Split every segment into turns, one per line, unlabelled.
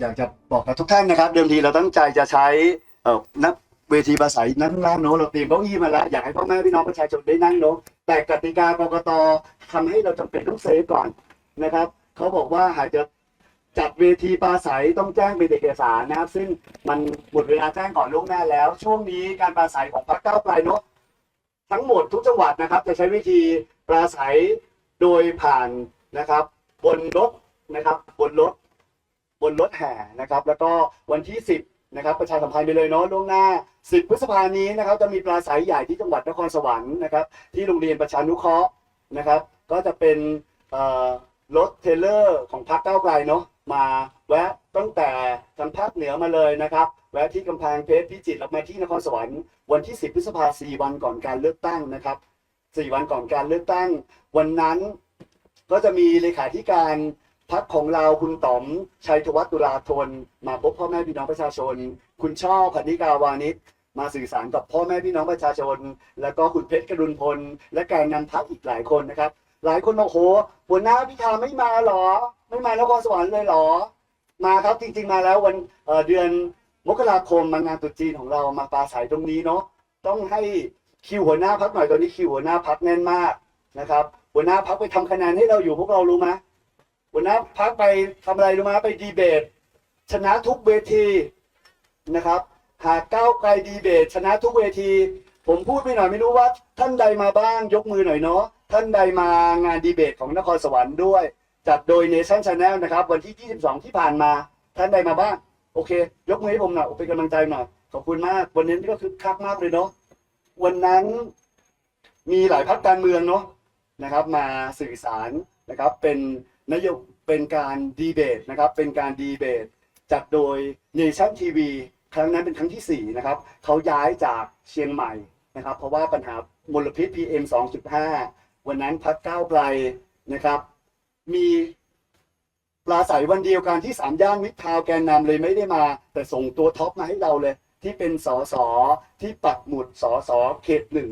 อยากจะบอกกับทุกท่านนะครับเดิมทีเราตั้งใจจะใช้เอ่อนักเวทีภาษานั่งล่างเนอะเราเตรียมเก้าอี้มาแล้วอยากให้พ่อแม่พี่น้องประชาชนได้นั่งเนอะแต่กติกากรกตทำให้เราจำเป็นต้องเซฟก่อนนะครับเขาบอกว่าหากจะจัดเวทีปราศัยต้องแจ้งเป็นเอกสารนะครับ ซึ่งมันหมดเวลาแจ้งก่อนล่วงหน้าแล้ว ช่วงนี้การปราศัยของพรรคก้าวไกลเนอะทั้งหมดทุกจังหวัดนะครับ จะใช้วิธีปราศัยโดยผ่านนะครับ บนรถนะครับ บนรถ บนรถแห่นะครับ แล้วก็วันที่ 10นะครับประชาสัมพันธ์ไปเลยเนาะล่วงหน้า 10 พฤษภานี้นะครับจะมีปราศัยใหญ่ที่จังหวัดนครสวรรค์นะครับที่โรงเรียนประชานุเคราะห์นะครับ ก็จะเป็นรถเทรลเลอร์ของพรรคก้าวไกลเนาะมาแวะตั้งแต่ทางภาคเหนือมาเลยนะครับ แวะที่กำแพงเพชรพิจิตรแล้วมาที่นครสวรรค์วันที่ 10 พฤษภาคม4วันก่อนการเลือกตั้งนะครับ 4 วันก่อนการเลือกตั้ง วันนั้นก็จะมีเลขาธิการ พักของเราคุณต๋อมชัยธวัฒน์ตุลาธนมาพบพ่อแม่พี่น้องประชาชน คุณช่อพันธิกาวานิชมาสื่อสารกับพ่อแม่พี่น้องประชาชน แล้วก็คุณเพชรกรุณพล และแกนนำพักอีกหลายคนนะครับ หลายคนบอกโหหัวหน้าพิธาไม่มาหรอ ไม่มานครสวรรค์เลยหรอ มาครับจริง ๆ มาแล้ววันเเดือนมกราคมมางานตุจีนของเรามาปราศัยตรงนี้เนาะต้องให้คิวหัวหน้าพักหน่อยตอนนี้คิวหัวหน้าพักแน่นมากนะครับ หัวหน้าพักไปทำคะแนนให้เราอยู่พวกเรารู้ไหม หัวหน้าพักไปทำอะไรรู้ไหมไปดีเบต ชนะทุกเวทีนะครับ หากก้าวไกลดีเบต ชนะทุกเวที ผมพูดไปหน่อยไม่รู้ว่า ท่านใดมาบ้างยกมือหน่อยเนาะท่านใดมางานดีเบตของนครสวรรค์ด้วย จัดโดย Nation Channel นะครับ วันที่ 22 ที่ผ่านมา ท่านใดมาบ้าง โอเค ยกมือให้ผมหน่อยเป็นกำลังใจหน่อยขอบคุณมาก วันนี้ก็คึกคักมากเลยเนาะวันนั้นมีหลายพักการเมืองเนาะนะครับ มาสื่อสารนะครับเป็น นโยบเป็นการดีเบตนะครับเป็นการดีเบตจัดโดย Nation TV ครั้งนั้นเป็นครั้งที่ 4 นะครับ เขาย้ายจากเชียงใหม่นะครับ เพราะว่าปัญหามลพิษ PM 2.5 วันนั้นพักก้าวไกลนะครับ มีปลาใสวันเดียวกันที่สามย่านมิตรทาวแกนนำเลยไม่ได้มา แต่ส่งตัวท็อปมาให้เราเลย ที่เป็นสอสอที่ปักหมุดสอสอเขตหนึ่ง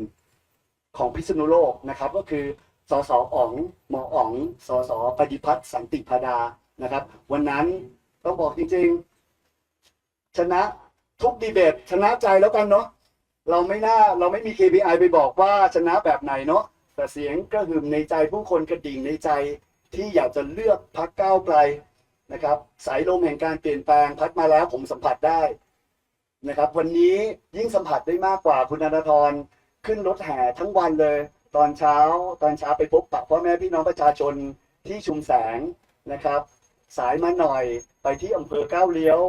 ของพิษณุโลกนะครับ ก็คือ สสอ๋องหมออ๋องสสปฏิพัฒน์สันติพาดานะครับ วันนั้นต้องบอกจริงๆ ชนะทุกดีเบตชนะใจแล้วกันเนาะเราไม่น่าเราไม่มี KPI ไปบอกว่าชนะแบบไหนเนาะแต่เสียงกระหึ่มในใจผู้คนกระดิ่งในใจที่อยากจะเลือกพักก้าวไกลนะครับ สายลมแห่งการเปลี่ยนแปลงพัดมาแล้วผมสัมผัสได้นะครับ วันนี้ยิ่งสัมผัสได้มากกว่าคุณธนาธรขึ้นรถแห่ทั้งวันเลย ตอนเช้าตอนเช้าไปพบปะพ่อแม่พี่น้องประชาชนที่ชุมแสงนะครับ สายมาหน่อยไปที่อำเภอก้าวเลี้ยว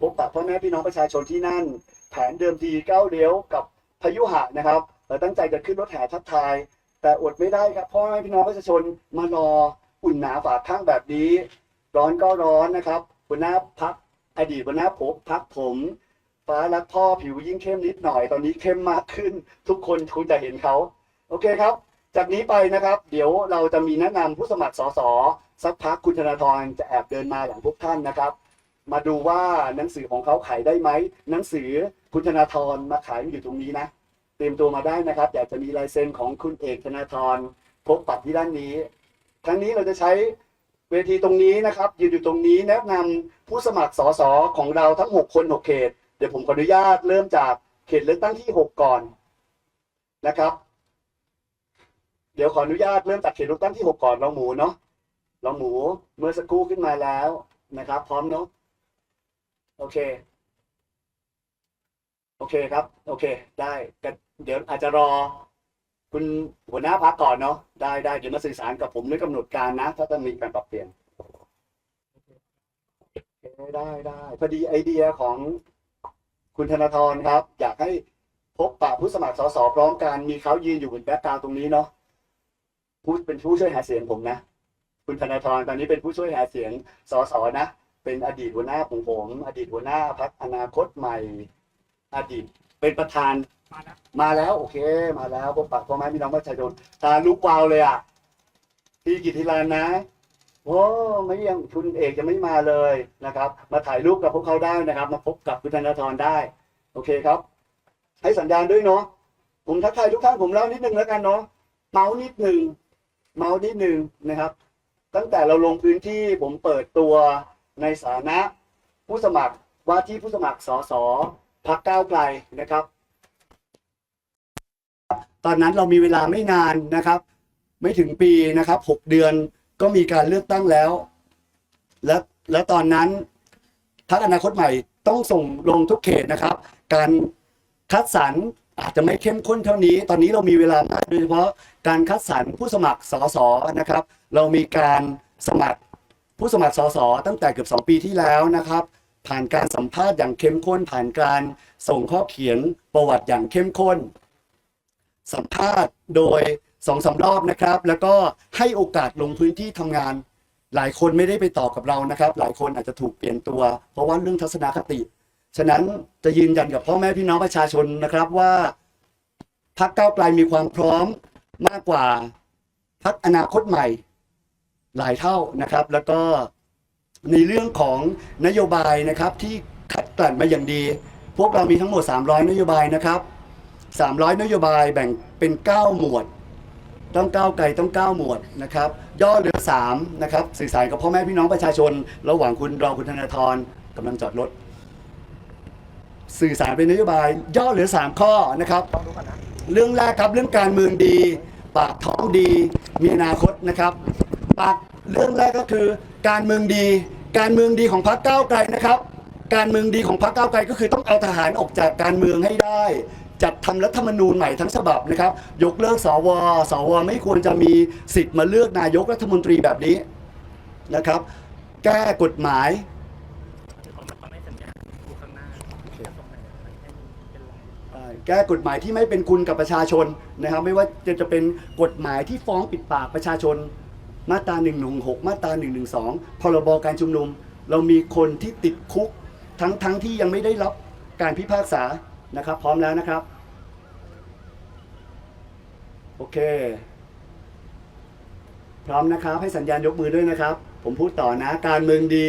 พบปะพ่อแม่พี่น้องประชาชนที่นั่น แผนเดิมทีก้าวเลี้ยวกับพายุหะนะครับเราตั้งใจจะขึ้นรถแห่ทักทาย แต่อดไม่ได้ครับพ่อแม่พี่น้องประชาชนมารออุ่นหนาฝาข้างแบบนี้ ร้อนก็ร้อนนะครับหัวหน้าพักอดีตหัวหน้าผมพักผมฟ้ารักพ่อผิวยิ่งเข้มนิดหน่อยตอนนี้เข้มมากขึ้น ทุกคนคงจะเห็นเขา โอเคครับ จากนี้ไปนะครับ เดี๋ยวเราจะมีแนะนำผู้สมัครสสสักพักคุณธนาธรจะแอบเดินมาอย่างพวกท่านนะครับ มาดูว่าหนังสือของเขาขายได้ไหมหนังสือคุณธนาธรมาขายอยู่ตรงนี้นะเตรียมตัวมาได้นะครับ อยากจะมีลายเซ็นของคุณเอกธนาธรพกปัดที่ด้านนี้ครั้งนี้เราจะใช้เวทีตรงนี้นะครับ ยืนอยู่ตรงนี้แนะนำผู้สมัครสสของเราทั้ง 6 คน 6 เขต เดี๋ยวผมขออนุญาตเริ่มจากเขตเลือกตั้งที่ 6 ก่อนนะครับ เดี๋ยวขออนุญาตเริ่มจากเขตเลือกตั้งที่6ก่อนเราหมูเนาะเราหมูเมื่อสักครู่ขึ้นมาแล้วนะครับ พร้อมเนาะโอเค โอเคครับ โอเค ได้เดี๋ยวอาจจะรอ คุณหัวหน้าพักก่อนเนาะได้ได้เดี๋ยวมาสื่อสารกับผมด้วยกำหนดการนะ ถ้าจะมีการปรับเปลี่ยนโอเคได้ได้พอดีไอเดียของคุณธนาธรครับ อยากให้พบปะผู้สมัครสสพร้อมกันมีเขายืนอยู่บนแบ็กกราวด์ตรงนี้เนาะ ผู้เป็นผู้ช่วยหาเสียงผมนะ คุณธนาธรตอนนี้เป็นผู้ช่วยหาเสียงสสนะ เป็นอดีตหัวหน้าของผม อดีตหัวหน้าพักอนาคตใหม่ อดีตเป็นประธานมาแล้วโอเค มาแล้วพบปะพ่อแม่พี่น้องประชาชนตาลุกวาวเลยอะพี่กิติรานนะโอ้ไม่ยังคุณเอกจะไม่มาเลยนะครับ มาถ่ายรูปกับพวกเขาได้นะครับ มาพบกับคุณธนาธรได้ โอเคครับ ให้สัญญาณด้วยเนาะผมทักทายทุกท่านผมเล่านิดนึงแล้วกันเนาะเมาส์นิดนึง เมาส์นิดนึงนะครับ ตั้งแต่เราลงพื้นที่ผมเปิดตัวในสานะผู้สมัครว่าที่ผู้สมัครสสพักก้าวไกลนะครับ ตอนนั้นเรามีเวลาไม่นานนะครับ ไม่ถึงปีนะครับหกเดือนก็มีการเลือกตั้งแล้ว และและตอนนั้นพรรคอนาคตใหม่ต้องส่งลงทุกเขตนะครับ การคัดสรร อาจจะไม่เข้มข้นเท่านี้ ตอนนี้เรามีเวลามากโดยเฉพาะการคัดสรรผู้สมัครสสนะครับ เรามีการสมัครผู้สมัครสสตั้งแต่เกือบ 2 ปีที่แล้วนะครับ ผ่านการสัมภาษณ์อย่างเข้มข้น ผ่านการส่งข้อเขียนประวัติอย่างเข้มข้น สัมภาษณ์โดยสองสารอบนะครับ แล้วก็ให้โอกาสลงพื้นที่ทำงาน หลายคนไม่ได้ไปต่อกับเรานะครับ หลายคนอาจจะถูกเปลี่ยนตัว เพราะว่าเรื่องทัศนคติ ฉะนั้นจะยืนยันกับพ่อแม่พี่น้องประชาชนนะครับว่าพรรคก้าไกลมีความพร้อมมากกว่าพรรคอนาคตใหม่หลายเท่านะครับ แล้วก็ในเรื่องของนโยบายนะครับที่คัดกลั่นมาอย่างดี พวกเรามีทั้งหมด 300 นโยบายนะครับ 300 นโยบายแบ่งเป็น 9 หมวด ต้องก้าวไกลต้อง 9 หมวดนะครับย่อเหลือ3นะครับสื่อสารกับพ่อแม่พี่น้องประชาชน ระหว่างคุณรองคุณธนาธรกำลังจอดรถ สื่อสารเป็นนโยบาย ย่อเหลือ 3 ข้อนะครับ เรื่องแรกครับเรื่องการเมืองดี ปากท้องดีมีอนาคตนะครับปากเรื่องแรกก็คือการเมืองดี การเมืองดีของพรรคก้าวไกลนะครับ การเมืองดีของพรรคก้าวไกลก็คือต้องเอาทหารออกจากการเมืองให้ได้ จัดทำรัฐธรรมนูญใหม่ทั้งฉบับนะครับ ยกเลิกสวสวไม่ควรจะมีสิทธิ์มาเลือกนายกรัฐมนตรีแบบนี้นะครับ แก้กฎหมาย
เขาเขาไม่สัญญาดูข้างหน้าจะตรงไหนให้เป็นไร
ใช่ แก้กฎหมายที่ไม่เป็นคุณกับประชาชนนะครับ ไม่ว่าจะจะเป็นกฎหมายที่ฟ้องปิดปากประชาชน มาตรา1นึมาตรา1นึพรบการชุมนุม เรามีคนที่ติดคุกทั้งทั้งที่ยังไม่ได้รับการพิพากษานะครับ พร้อมแล้วนะครับ โอเค พร้อมนะครับให้สัญญาณยกมือด้วยนะครับ ผมพูดต่อนะการเมืองดี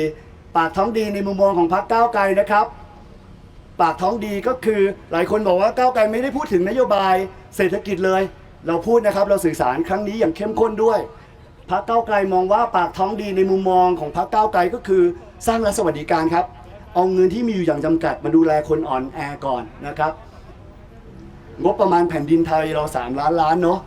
ปากท้องดีในมุมมองของพรรคก้าวไกลนะครับ ปากท้องดีก็คือหลายคนบอกว่าก้าวไกลไม่ได้พูดถึงนโยบายเศรษฐกิจเลย เราพูดนะครับเราสื่อสารครั้งนี้อย่างเข้มข้นด้วยพรรคก้าวไกลมองว่าปากท้องดีในมุมมองของพรรคก้าวไกลก็คือสร้างรัฐสวัสดิการครับ เอาเงินที่มีอยู่อย่างจำกัดมาดูแลคนอ่อนแอก่อนนะครับ งบประมาณแผ่นดินไทยเรา3ล้านล้านเนาะ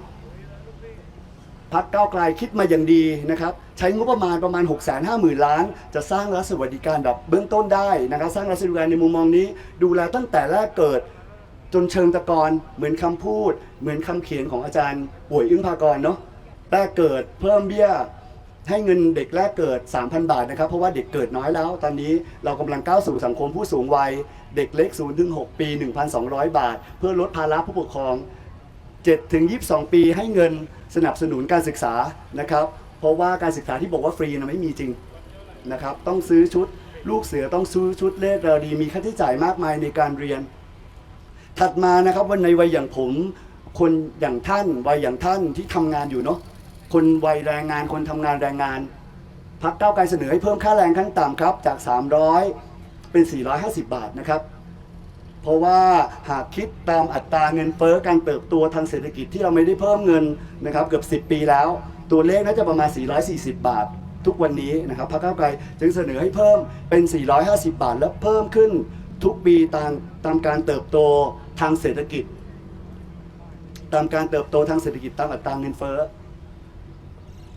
พักก้าวไกลคิดมาอย่างดีนะครับ ใช้งบประมาณประมาณ 6 5 0 0 0 0 ล้าน จะสร้างรัฐสวัสดิการแบบเบื้องต้นได้นะครับสร้างรัฐสวัสดิการในมุมมองนี้ ดูแลตั้งแต่แรกเกิดจนเชิงตะกอนเหมือนคำพูด เหมือนคำเขียนของอาจารย์ป่วยอึ้งภากรเนาะแรกเกิดเพิ่มเบี้ยให้เงินเด็กแรกเกิด 3,000 บาทนะครับ เพราะว่าเด็กเกิดน้อยแล้ว ตอนนี้เรากำลังก้าวสู่สังคมผู้สูงวัย เด็กเล็ก0ถึง6ปี 1,200 บาท เพื่อลดภาระผู้ปกครอง7ถึง22 ปีให้เงินสนับสนุนการศึกษานะครับ เพราะว่าการศึกษาที่บอกว่าฟรีนะไม่มีจริงนะครับ ต้องซื้อชุดลูกเสือต้องซื้อชุดเลขเราดี มีค่าใช้จ่ายมากมายในการเรียน ถัดมานะครับวันในวัยอย่างผมคนอย่างท่านวัยอย่างท่านที่ทำงานอยู่เนาะคนวัยแรงงานคนทำงานแรงงานพักเก้าไกลเสนอให้เพิ่มค่าแรงขั้นต่ำครับ จาก 300 เป็น 450 บาทนะครับ เพราะว่าหากคิดตามอัตราเงินเฟ้อการเติบโตทางเศรษฐกิจที่เราไม่ได้เพิ่มเงินนะครับ เกือบ 10 ปีแล้ว ตัวเลขน่าจะประมาณ 440 บาท ทุกวันนี้นะครับพรรคก้าวไกลจึงเสนอให้เพิ่มเป็น 450 บาท และเพิ่มขึ้นทุกปีตามตามการเติบโตทางเศรษฐกิจ ตามการเติบโตทางเศรษฐกิจตามอัตราเงินเฟ้อ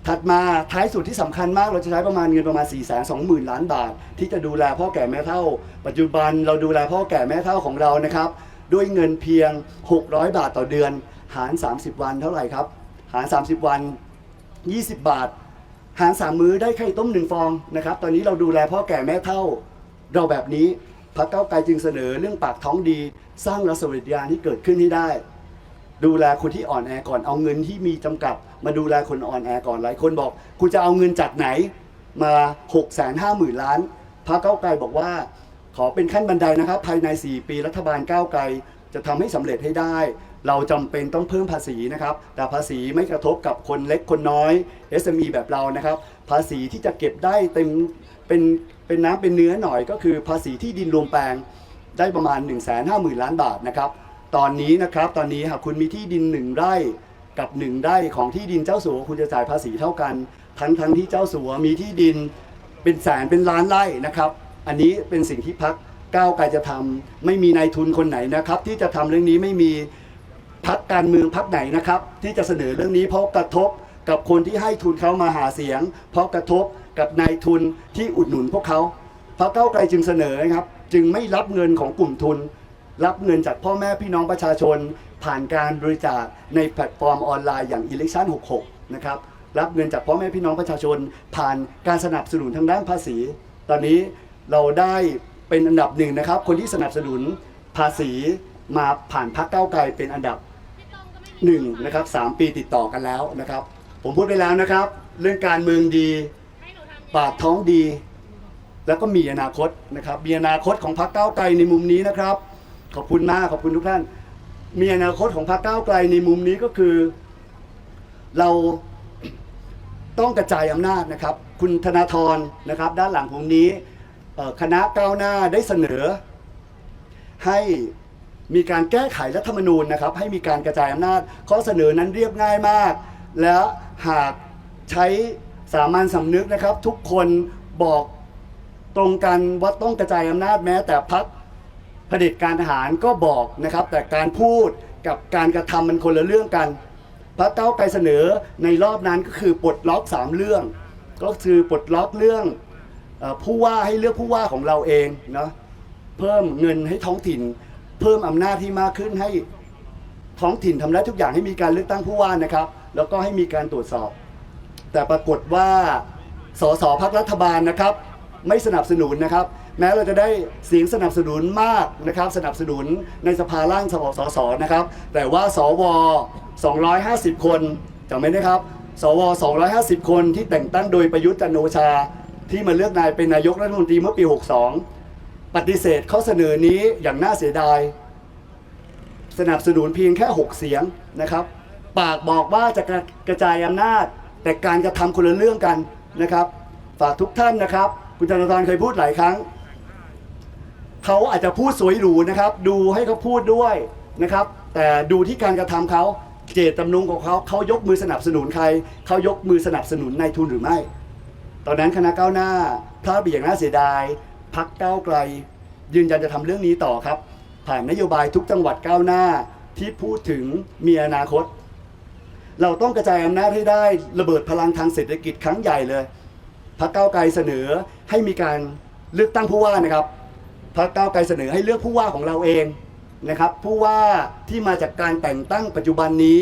ถัดมาท้ายสุดที่สำคัญมากเราจะใช้ประมาณเงินประมาณ4 2 0 0 0 0ล้านบาท ที่จะดูแลพ่อแก่แม่เฒ่า ปัจจุบันเราดูแลพ่อแก่แม่เฒ่าของเรานะครับ ด้วยเงินเพียง 600 บาทต่อเดือน หาร 30 วันเท่าไหร่ครับ หาร 30 วัน 20 บาท หาร3มื้อได้ไข่ต้ม1ฟองนะครับ ตอนนี้เราดูแลพ่อแก่แม่เฒ่า เราแบบนี้พรรคเก้าวไกลจึงเสนอเรื่องปากท้องดี สร้างรัฐสวัสดิการที่เกิดขึ้นให้ได้ ดูแลคนที่อ่อนแอก่อนเอาเงินที่มีจำกัด มาดูแลคนอ่อนแอก่อนหลายคนบอก คุณจะเอาเงินจากไหนมา6 5 0 0 0 0ล้านพรรคเก้าวไกลบอกว่า ขอเป็นขั้นบันไดนะครับ ภายใน 4 ปีรัฐบาลก้าวไกลจะทำให้สำเร็จให้ได้ เราจำเป็นต้องเพิ่มภาษีนะครับ แต่ภาษีไม่กระทบกับคนเล็กคนน้อย SME แบบเรานะครับ ภาษีที่จะเก็บได้เต็มเป็นเป็นน้ำเป็นเนื้อหน่อยก็คือภาษีที่ดินรวมแปลงได้ประมาณ 1 5 0 0 0 0 ล้านบาทนะครับ ตอนนี้นะครับตอนนี้หากคุณมีที่ดิน 1 ไร่กับ 1 ไร่ของที่ดินเจ้าสัวคุณจะจ่ายภาษีเท่ากันทั้งทั้งที่เจ้าสัวมีที่ดินเป็นแสนเป็นล้านไร่นะครับ อันนี้เป็นสิ่งที่พักก้าวไกลจะทำไม่มีนายทุนคนไหนนะครับ ที่จะทำเรื่องนี้ไม่มี พักการเมืองพักไหนนะครับ ที่จะเสนอเรื่องนี้เพราะกระทบกับคนที่ให้ทุนเขามาหาเสียง เพราะกระทบกับนายทุนที่อุดหนุนพวกเขาพรรคเก้าไกลจึงเสนอนะครับ จึงไม่รับเงินของกลุ่มทุน รับเงินจากพ่อแม่พี่น้องประชาชน ผ่านการบริจาคในแพลตฟอร์มออนไลน์อย่าง Election 66 นะครับรับเงินจากพ่อแม่พี่น้องประชาชน ผ่านการสนับสนุนทางด้านภาษี ตอนนี้เราได้เป็นอันดับหนึ่งนะครับ คนที่สนับสนุนภาษีมาผ่านพรรคเก้าไกลเป็นอันดับ หนึ่งนะครับสามปีติดต่อกันแล้วนะครับ ผมพูดไปแล้วนะครับ เรื่องการเมืองดีปากท้องดี แล้วก็มีอนาคตนะครับมีอนาคตของพรรคก้าวไกลในมุมนี้นะครับ ขอบคุณมากขอบคุณทุกท่าน มีอนาคตของพรรคก้าวไกลในมุมนี้ก็คือ เราต้องกระจายอำนาจนะครับ คุณธนาธรนะครับ ด้านหลังผมนี้คณะก้าวหน้าได้เสนอให้ มีการแก้ไขรัฐธรรมนูญนะครับ ให้มีการกระจายอำนาจ ข้อเสนอนั้นเรียบง่ายมาก และหากใช้สามัญสำนึกนะครับ ทุกคนบอกตรงกันว่าต้องกระจายอำนาจแม้ แต่พักเผด็จการทหารก็บอกนะครับ แต่การพูดกับการกระทำมันคนละเรื่องกันพรรคเก้าไกลเสนอในรอบนั้นก็คือปลดล็อกสามเรื่อง ก็คือปลดล็อกเรื่องอผู้ว่าให้เลือกผู้ว่าของเราเองเนาะเพิ่มเงินให้ท้องถิ่น เพิ่มอำนาจที่มากขึ้นให้ท้องถิ่นทำได้ทุกอย่างให้มีการเลือกตั้งผู้ว่านะครับ แล้วก็ให้มีการตรวจสอบ แต่ปรากฏว่าสสพักรัฐบาลนะครับ ไม่สนับสนุนนะครับ แม้เราจะได้เสียงสนับสนุนมากนะครับ สนับสนุนในสภาล่างสสสนะครับ แต่ว่าสว 250 คนจำไหมนะครับ สว 250 คนที่แต่งตั้งโดยประยุทธ์จันโอชา ที่มาเลือกนายเป็นนายกรัฐมนตรีเมื่อปี 62 ปฏิเสธข้อเสนอนี้อย่างน่าเสียดาย สนับสนุนเพียงแค่ 6 เสียงนะครับ ปากบอกว่าจะกระจายอำนาจ แต่การกระทำคนละเรื่องกันนะครับ ฝากทุกท่านนะครับ คุณธนาธรเคยพูดหลายครั้ง เขาอาจจะพูดสวยหรูนะครับ ดูให้เขาพูดด้วยนะครับ แต่ดูที่การกระทำเขาเจตจำนงของเขาเขายกมือสนับสนุนใคร เขายกมือสนับสนุนนายทุนหรือไม่ ตอนนั้นคณะก้าวหน้าพลาดไปอย่างน่าเสียดาย พักก้าวไกล ยืนยันจะทำเรื่องนี้ต่อครับ ผ่านนโยบายทุกจังหวัดก้าวหน้าที่พูดถึงมีอนาคต เราต้องกระจายอำนาจให้ได้ระเบิดพลังทางเศรษฐกิจครั้งใหญ่เลยพรรคก้าวไกลเสนอให้มีการเลือกตั้งผู้ว่านะครับพรรคก้าวไกลเสนอให้เลือกผู้ว่าของเราเองนะครับผู้ว่าที่มาจากการแต่งตั้งปัจจุบันนี้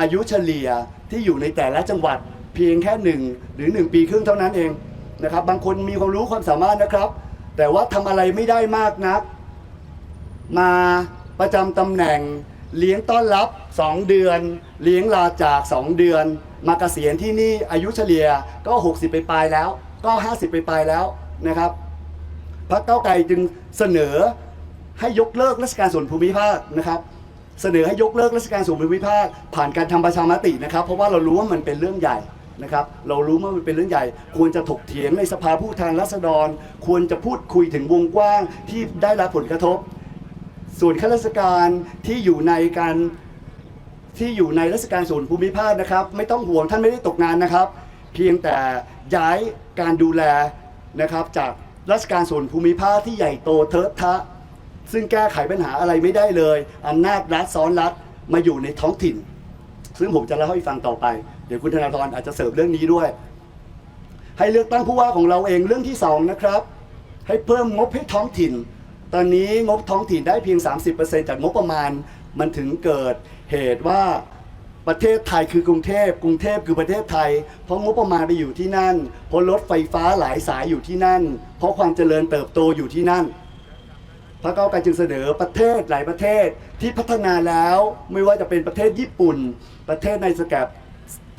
อายุเฉลี่ยที่อยู่ในแต่ละจังหวัดเพียงแค่หนึ่งหรือหนึ่งปีครึ่งเท่านั้นเองนะครับบางคนมีความรู้ความสามารถนะครับ แต่ว่าทำอะไรไม่ได้มากนัก มาประจำตำแหน่งเลี้ยงต้อนรับ 2 เดือน เลี้ยงลาจาก 2 เดือน มาเกษียณที่นี่อายุเฉลี่ยก็ 60 ไปปลายแล้ว ก็ 50 ไปปลายแล้วนะครับพรรคเก้าไกลจึงเสนอให้ยกเลิกราชการส่วนภูมิภาคนะครับเสนอให้ยกเลิกราชการส่วนภูมิภาคผ่านการทำประชามตินะครับ เพราะว่าเรารู้ว่ามันเป็นเรื่องใหญ่ นะครับเรารู้ว่ามันเป็นเรื่องใหญ่ ควรจะถกเถียงในสภาผู้แทนราษฎร ควรจะพูดคุยถึงวงกว้างที่ได้รับผลกระทบ ส่วนข้าราชการที่อยู่ในการที่อยู่ในราชการส่วนภูมิภาคนะครับ ไม่ต้องห่วงท่านไม่ได้ตกงานนะครับ เพียงแต่ย้ายการดูแลนะครับจากราชการส่วนภูมิภาคที่ใหญ่โตเทอะทะ ซึ่งแก้ไขปัญหาอะไรไม่ได้เลยอำนาจรัฐซ้อนรัฐมาอยู่ในท้องถิ่น ซึ่งผมจะเล่าให้ฟังต่อไป ดี๋ยวคุณธนาธรอาจจะเสริมเรื่องนี้ด้วย ให้เลือกตั้งผู้ว่าของเราเองเรื่องที่สองนะครับ ให้เพิ่มงบให้ท้องถิ่น ตอนนี้งบท้องถิ่นได้เพียง 30%จากงบประมาณ มันถึงเกิดเหตุว่าประเทศไทยคือกรุงเทพ กรุงเทพคือประเทศไทย เพราะงบประมาณไปอยู่ที่นั่น เพราะรถไฟฟ้าหลายสายอยู่ที่นั่น เพราะความเจริญเติบโตอยู่ที่นั่น พรรคก้าไกลจึงเสนอประเทศหลายประเทศที่พัฒนาแล้ว ไม่ว่าจะเป็นประเทศญี่ปุ่น ประเทศในสแกบ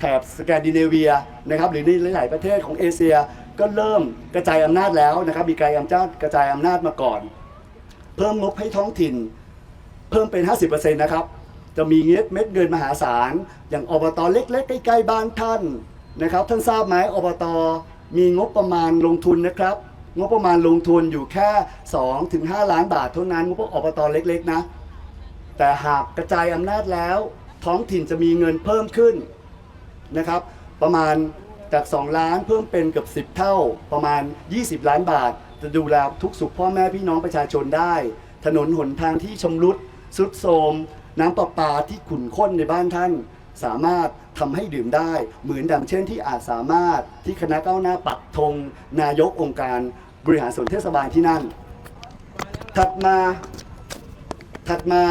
แถบสแกนดิเนเวียนะครับหรือในหลาย ๆ ประเทศของเอเชียก็เริ่มกระจายอำนาจแล้วนะครับมีการอำนาจกระจายอำนาจมาก่อน เพิ่มงบให้ท้องถิ่น เพิ่มเป็น 50%นะครับจะมีเงินเม็ดเงินมหาศาล อย่างอบตเล็ก ๆ ใกล้ ๆ บ้านท่านนะครับท่านทราบไหมอบตมีงบประมาณลงทุนนะครับ งบประมาณลงทุนอยู่แค่2ถึง5ล้านบาทเท่านั้นงบอบตเล็ก ๆ นะ แต่หากกระจายอำนาจแล้ว ท้องถิ่นจะมีเงินเพิ่มขึ้น นะครับ ประมาณจาก 2 ล้านเพิ่มเป็นเกือบ 10 เท่าประมาณ 20 ล้านบาท จะดูแลทุกสุขพ่อแม่พี่น้องประชาชนได้ ถนนหนทางที่ชำรุดสุดโทรมน้ำประปาที่ขุ่นข้นในบ้านท่าน สามารถทำให้ดื่มได้ เหมือนดังเช่นที่อาจสามารถที่คณะก้าวหน้าปักธงนายกองค์การบริหารส่วนเทศบาลที่นั่น ถัดมาถัดมา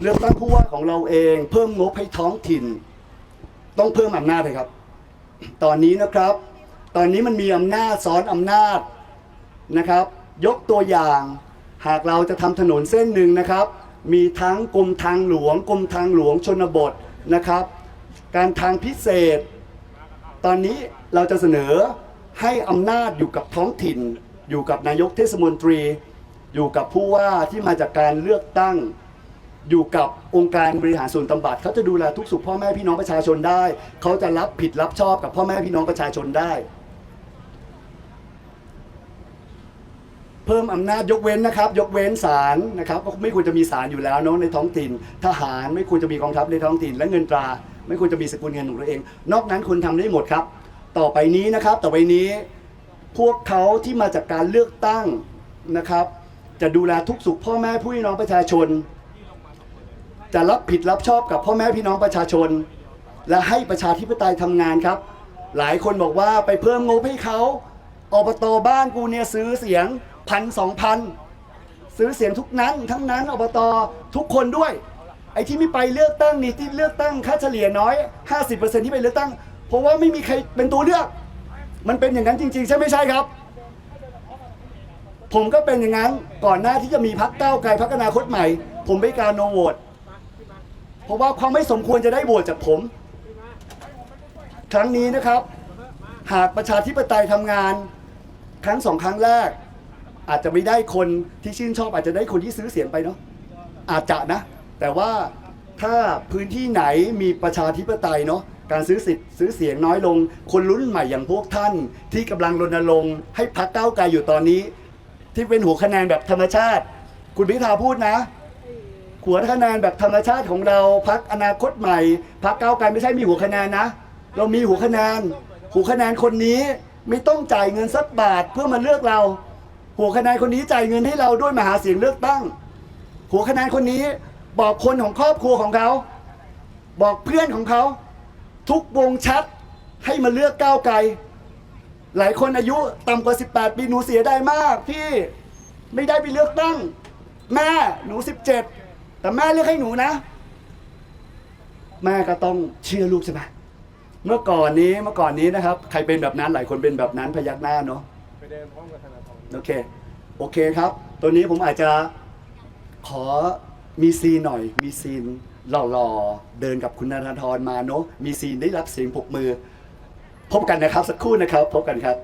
เลือกตั้งผู้ว่าของเราเอง เพิ่มงบให้ท้องถิ่น ต้องเพิ่มอำนาจเลยครับ ตอนนี้นะครับ ตอนนี้มันมีอำนาจซ้อนอำนาจนะครับ ยกตัวอย่าง หากเราจะทำถนนเส้นหนึ่งนะครับ มีทั้งกรมทางหลวงกรมทางหลวงชนบทนะครับ การทางพิเศษ ตอนนี้เราจะเสนอให้อำนาจอยู่กับท้องถิ่น อยู่กับนายกเทศมนตรี อยู่กับผู้ว่าที่มาจากการเลือกตั้ง อยู่กับองค์การบริหารส่วนตำบลเขาจะดูแลทุกสุขพ่อแม่พี่น้องประชาชนได้ เขาจะรับผิดรับชอบกับพ่อแม่พี่น้องประชาชนได้ เพิ่มอำนาจยกเว้นนะครับ ยกเว้นศาลนะครับก็ไม่ควรจะมีศาลอยู่แล้วเนาะในท้องถิ่น ทหารไม่ควรจะมีกองทัพในท้องถิ่น และเงินตรา ไม่ควรจะมีสกุลเงินของตัวเอง นอกนั้นคุณทำได้หมดครับ ต่อไปนี้นะครับ ต่อไปนี้ พวกเขาที่มาจากการเลือกตั้งนะครับ จะดูแลทุกสุขพ่อแม่พี่น้องประชาชน จะรับผิดรับชอบกับพ่อแม่พี่น้องประชาชน และให้ประชาธิปไตยทำงานครับ หลายคนบอกว่าไปเพิ่มงบให้เขาอบตบ้านกูเนี่ยซื้อเสียงพันสองพันซื้อเสียงทุกนั้น ทั้งนั้นอบตทุกคนด้วย ไอ้ที่ไม่ไปเลือกตั้งนี่ที่เลือกตั้งค่าเฉลี่ยน้อย 50%ที่ไปเลือกตั้ง เพราะว่าไม่มีใครเป็นตัวเลือก มันเป็นอย่างนั้นจริง ๆ ใช่ไม่ใช่ครับ ผมก็เป็นอย่างนั้นก่อนหน้าที่จะมีพักเก้าไกลพักอนาคตใหม่ ผมไม่การโนโหวต เพราะว่าเขาไม่สมควรจะได้โหวตจากผม ครั้งนี้นะครับ หากประชาธิปไตยทำงาน ครั้งสองครั้งแรก อาจจะไม่ได้คนที่ชื่นชอบ อาจจะได้คนที่ซื้อเสียงไปเนาะอาจจะนะ แต่ว่าถ้าพื้นที่ไหนมีประชาธิปไตยเนาะการซื้อสิทธิ์ซื้อเสียงน้อยลง คนรุ่นใหม่อย่างพวกท่าน ที่กำลังรณรงค์ให้พักเก้าไกลอยู่ตอนนี้ ที่เป็นหัวคะแนนแบบธรรมชาติ คุณพิธาพูดนะ หัวคะแนนแบบธรรมชาติของเราพักอนาคตใหม่พักเก้าวไกลไม่ใช่มีหัวคะแนนนะ เรามีหัวคะแนนหัวคะแนนคนนี้ไม่ต้องจ่ายเงินสักบาทเพื่อมาเลือกเรา หัวคะแนนคนนี้จ่ายเงินให้เราด้วยมหาเสียงเลือกตั้ง หัวคะแนนคนนี้บอกคนของครอบครัวของเขา บอกเพื่อนของเขา ทุกวงชัดให้มาเลือกก้าวไกล หลายคนอายุต่ำกว่า 18 ปีหนูเสียไดายมากพี่ไม่ได้ไปเลือกตั้ง แม่หนู 17 แต่แม่เลือกให้หนูนะ แม่ก็ต้องเชื่อลูกใช่ไหมเมื่อก่อนนี้เมื่อก่อนนี้นะครับ ใครเป็นแบบนั้นหลายคนเป็นแบบนั้นพยักหน้าเนาะ
ไปเดินพร้อมกับธนาธร
โอเคโอเคครับ ตัวนี้ผมอาจจะขอมีซีนหน่อย มีซีนหล่อๆ เดินกับคุณธนาธรมาเนาะมีซีนได้รับเสียงปรบมือ พบกันนะครับสักครู่นะครับ พบกันครับ